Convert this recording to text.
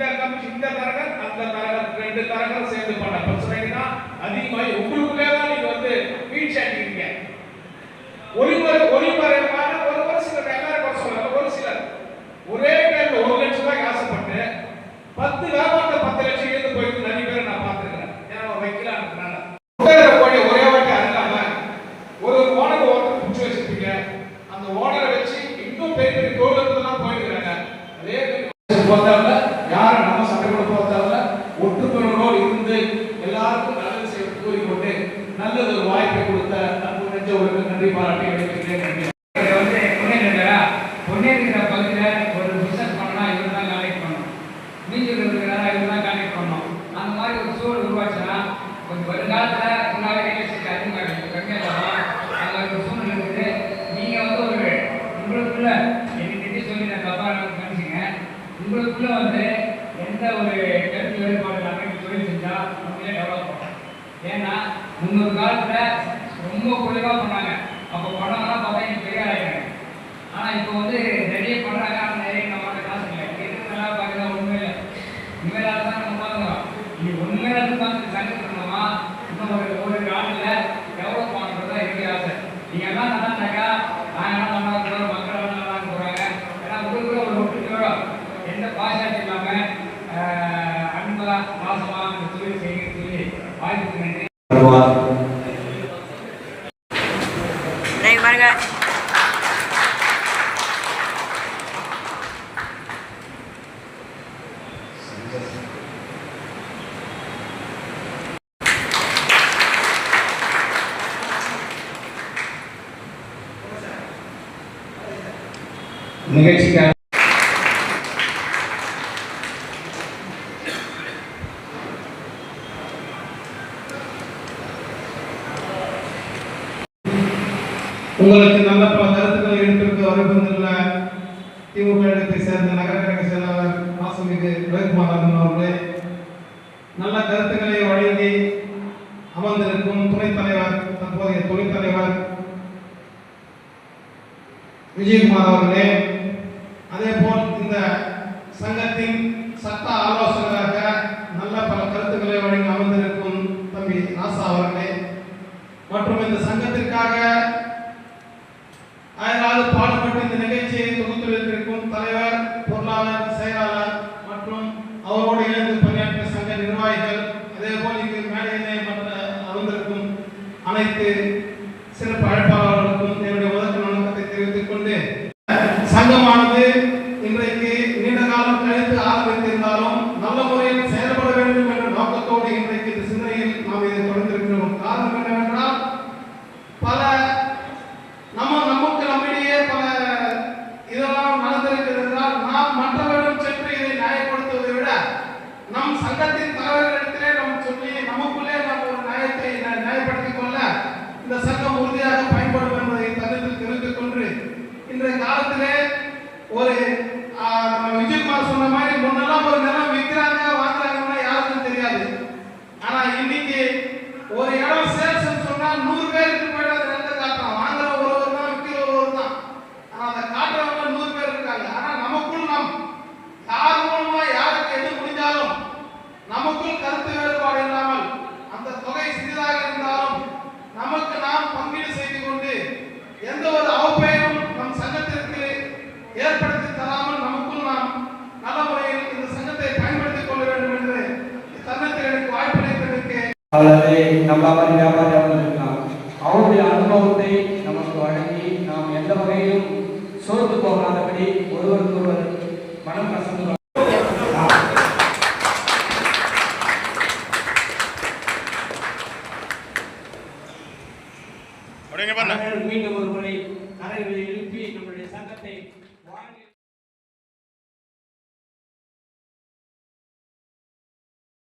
இந்த கமிஷன் இந்த தரகர் அந்த தரகர் ரெண்டு தரகர் சேர்ந்து பண்ண பிரச்சனைக்கு தான் அதிகமாகி உங்களுக்குள்ளே தான் நீங்க வந்து வீழ்ச்சி அடிக்கிறீங்க ஒளிமுறை ஒளிமறைவான ஒரு ஒரு சிலர் எல்லாரும் குறை சொல்லல. ஒரு சிலர். ஒரே டைம்ல ஒரு லட்சம் ரூபாய்க்கு ஆசைப்பட்டு பத்து வியாபாரத்தை பத்து லட்சம் இருந்து போயிட்டு நிறைய பேரை நான் பார்த்துருக்கிறேன். ஏன்னா அவன் வைக்கலான்றதுனால முட்டையில போய் ஒரே வாட்டி அருகாம ஒரு ஒரு ஓனர் ஒருத்தர் பிடிச்சி வச்சிருப்பீங்க. அந்த ஓனரை வச்சு இன்னும் பெரிய பெரிய கோவிலத்துலாம் போயிருக்கிறாங்க. அதே போத்தாவில் யாரும் நம்ம சண்டை கூட போத்தாவில் ஒற்றுமையோடு இருந்து எல்லாருக்கும் நல்லது செய்ய கூறிக்கொண்டு நல்லது ஒரு வாய்ப்பை கொடுத்த அன்பு நெஞ்சவர்களுக்கு நன்றி பாராட்டி அழைக்கின்றேன் நன்றி வந்து பகுதியில் ஒரு பிஸ்னஸ் பண்ணா இவர் தான் கான்டெக்ட் பண்ணணும். மீஞ்சூர் இருக்கிறாரா இவர் தான் கான்டெக்ட் பண்ணணும். அந்த மாதிரி ஒரு சூழல் உருவாச்சுன்னா ஒரு வருங்காலத்தில் முன்னாடி ரியல் எஸ்டேட் அதிகமாக கம்மியாக அந்த மாதிரி ஒரு சூழ்நிலை இருக்குது. நீங்கள் வந்து ஒரு உங்களுக்குள்ள என்னை சொல்லி நான் தப்பாக நினச்சிங்க. உங்களுக்குள்ள வந்து எந்த ஒரு கருத்து வேறுபாடு இல்லாமல் தொழில் செஞ்சால் டெவலப் ஏன்னா முன்னொரு காலத்தில் ரொம்ப குறைவாக பண்ணாங்க. அப்போ பண்ணவங்கன்னா பார்த்தா எனக்கு பெரிய ஆளாயிட்டாங்க ஆனால் இப்போ வந்து நிறைய பண்ணுறாங்க ஆனால் நிறைய நம்மளோட காசு இல்லை. எது நல்லா பார்க்குறதா உண்மையில் இல்லை. உண்மையிலாக தான் நம்ம பார்க்குறோம் நீ உண்மையில பார்த்து சங்கத்தில் இருந்தோமா இன்னும் ஒரு ஒரு ஆண்டில் டெவலப் பண்ணுறது தான் என்னுடைய ஆசை. நீங்கள் எல்லாம் நல்லா இருந்தாக்கா நாங்கள் நல்லா இருக்கிறோம் மக்கள் எல்லாம் நல்லா இருக்க போகிறாங்க ஏன்னா உங்களுக்குள்ள ஒரு ஒற்றுமையோட எந்த பாசாட்சி இல்லாமல் அன்பா பாசமாக சொல்லி தொழில் செய்ய சொல்லி வாய்ப்பு நன்றி நீங்க பாருங்க நிகழ்ச்சிக்காக உங்களுக்கு நல்ல பல கருத்துக்களை எடுத்திருக்க வருகின்ற திமுக இடத்தை சேர்ந்த நகர கழக செயலாளர் மாசமிகு ரவிக்குமார் அவர்களே நல்ல கருத்துக்களை வழங்கி அமர்ந்திருக்கும் துணைத் தலைவர் தற்போதைய துணைத் தலைவர் விஜயகுமார் அவர்களே அதே போல் இந்த சங்கத்தின் சட்ட ஆலோசகராக நல்ல பல கருத்துக்களை வழங்கி அமர்ந்திருக்கும் தம்பி ராசா அவர்களே மற்றும் இந்த சங்கத்திற்காக அயராது பாடுபட்டு இந்த நிகழ்ச்சியை தொகுத்துரைத்திருக்கும் தலைவர் பொருளாளர் செயலாளர் மற்றும் அவரோடு இணைந்து பணியாற்றிய சங்க நிர்வாகிகள் அதே போல் இங்கு மேடையிலே மற்ற அமர்ந்திருக்கும் அனைத்து சிறப்பு அழைப்பாளர் சொன்ன மாதிரி முன்னெல்லாம் ஒரு நிலம் விற்கிறாங்க வாங்குறாங்கன்னா யாருக்கும் தெரியாது. ஆனா இன்னைக்கு ஒரு இடம் சேல்ஸ் சொன்னா நூறு பேருக்கு அல்லது நம்மள மாதிரி வியாபாரியாக இருக்கலாம் அவருடைய அனுபவத்தை நமக்கு வழங்கி நாம் எந்த வகையிலும் சோர்ந்து போகாதபடி ஒருவருக்கு ஒருவர் மனம் கசந்து மீண்டும் ஒரு முறை கரைகளை எழுப்பி நம்முடைய சங்கத்தை